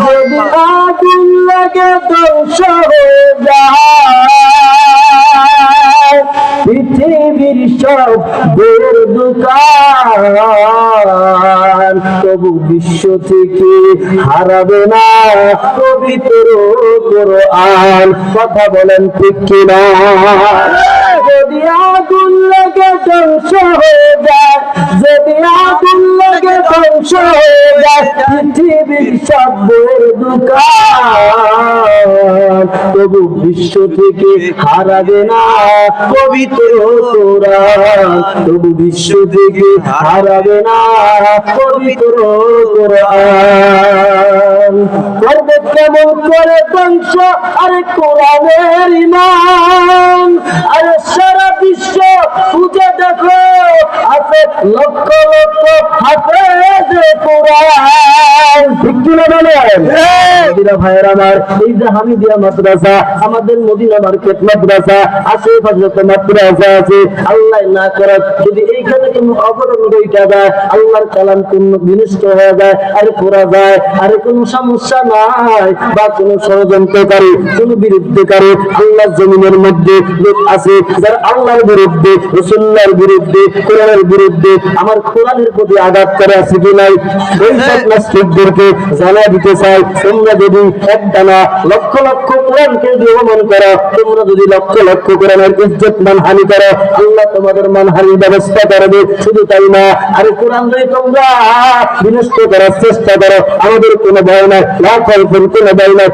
যদি আগুন লাগে ধ্বংস হয়ে যায়, পৃথিবীর সব বইয়ের দোকান তবু বিশ্ব থেকে হারাবে না। পবিত্র কোরআন, কথা বলেন ঠিক কিনা? যদি আগুন লাগে ধ্বংস হয়ে যায় পৃথিবীর সব দোকান। তবু বিশ্ব থেকে হারাবে না পবিত্র কোরআন। তবু বিশ্ব থেকে হারাবে না পবিত্র কোরআন। করবে কেমন করে ধ্বংস, আরে কোরআনের ইমান। আরে সারা বিশ্ব দেখো আছে লক্ষ লক্ষ কোরআন ঠিক কি বলেন মদিনা ভাইয়ের আমার এই যে হামিদিয়া মাদ্রাসা আমাদের মদিনা মার্কেট মাদ্রাসা আশেপাশে যত মাদ্রাসা আছে। আল্লাহ না করার যদি এইখানে কোনো অবরোধ রইটা যায় আল্লাহর কালাম কোন বিনষ্ট হয়ে যায় আরে পড়া যায় আরে কোনো সমস্যা নাই বা কোনো ষড়যন্ত্রকারী কোনো বিরুদ্ধকারী আল্লাহর জমিনের মধ্যে লোক আছে যারা আল্লাহর বিরুদ্ধে রসুল্লাহর বিরুদ্ধে কোরআনের বিরুদ্ধে আমার কোরআনের প্রতি আঘাত করে আছে কি নাই? ওই সব নাস্তিকদেরকে জানা দিতে চাই, তোমরা যদি একটা না লক্ষ লক্ষ কোরআনকে যদি অপমান করো, তোমরা যদি লক্ষ লক্ষ কোরআনের ইজ্জত মান হানি করো, আল্লাহ তোমাদের মানহানির ব্যবস্থা করবে শুধু তাই না, আরে কোরআন যদি তোমরা বিনষ্ট করার চেষ্টা করো, আমাদের কোনো ভয় নাই লাখ হাজার কোনো ভয় নাই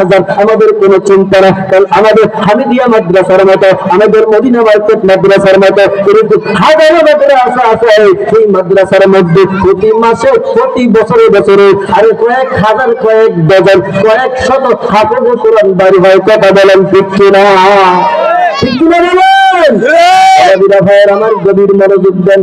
হাজার আমাদের কোনো চিন্তা না কারণ আমাদের হামিদিয়া মাদ্রাসার মতো, আমাদের মদিনা মার্কেট মাদ্রাসার মতো এরকম হাজারো মাদ্রাসা আছে এই মাদ্রাসার মধ্যে প্রতি মাসে, প্রতি বছরে বছরে আরে কয়েক হাজার কয়েক ডজন কয়েক শত হাফেজ কোরআন বাড়ি ভাই কথা বলেন ঠিক না ঠিক না বলেন? ভাইয়ের আমার গভীর মনোযোগ দেন।